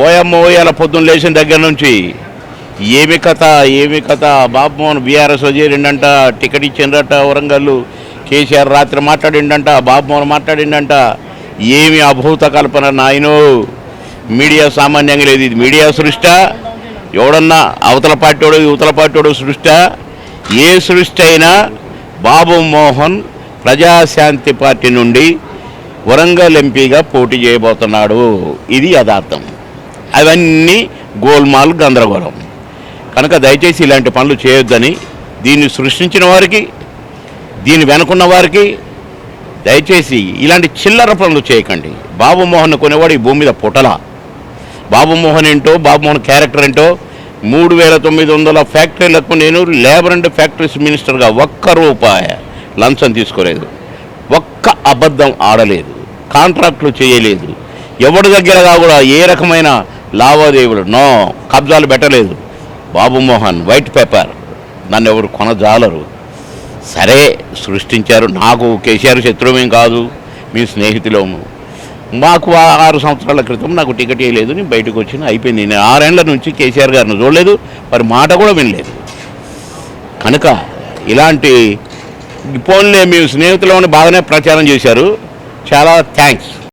ఓయమ్మ ఓయాల పొద్దున్న లేచిన దగ్గర నుంచి ఏమి కథ ఏమి కథ? బాబుమోహన్ బీఆర్ఎస్ చేరిండంట టికెట్ ఇచ్చిండ్రట వరంగల్ కేసీఆర్ రాత్రి మాట్లాడిండంట బాబుమోహన్ మాట్లాడిండంట. ఏమి అభూత కల్పన నాయనో? మీడియా సామాన్యంగా లేదు. ఇది మీడియా సృష్ట. ఎవడన్నా అవతల పార్టీడు యువతల పార్టీడు సృష్ట. ఏ సృష్టి అయినా బాబు మోహన్ ప్రజాశాంతి పార్టీ నుండి వరంగల్ ఎంపీగా పోటీ చేయబోతున్నాడు. ఇది యథార్థం. అవన్నీ గోల్మాల్ గందరగోళం. కనుక దయచేసి ఇలాంటి పనులు చేయొద్దని దీన్ని సృష్టించిన వారికి దీని వెనుకున్న వారికి దయచేసి ఇలాంటి చిల్లర పనులు చేయకండి. బాబు మోహన్ కొనేవాడు ఈ భూమి మీద పుటల. బాబు మోహన్ ఏంటో బాబు మోహన్ క్యారెక్టర్ ఏంటో మూడు వేల తొమ్మిది వందల ఫ్యాక్టరీలకు నేను లేబర్ అండ్ ఫ్యాక్టరీస్ మినిస్టర్గా ఒక్క రూపాయి లంచం తీసుకోలేదు. ఒక్క అబద్ధం ఆడలేదు. కాంట్రాక్టులు చేయలేదు. ఎవరి దగ్గరగా కూడా ఏ రకమైన లావాదేవీలు నో కబ్జాలు పెట్టలేదు. Babu Mohan white paper. నన్ను ఎవరు కొనజాలరు? సరే సృష్టించారు. నాకు కేసీఆర్ శత్రువేం కాదు. మీ స్నేహితులము. మాకు ఆ- ఆరు సంవత్సరాల క్రితం నాకు టికెట్ వేయలేదు నేను బయటకు వచ్చిన అయిపోయింది. నేను ఆరేళ్ళ నుంచి కేసీఆర్ గారిని చూడలేదు. మరి మాట కూడా వినలేదు. కనుక ఇలాంటి ఫోన్లే మీ స్నేహితులని బాగానే ప్రచారం చేశారు. చాలా థ్యాంక్స్.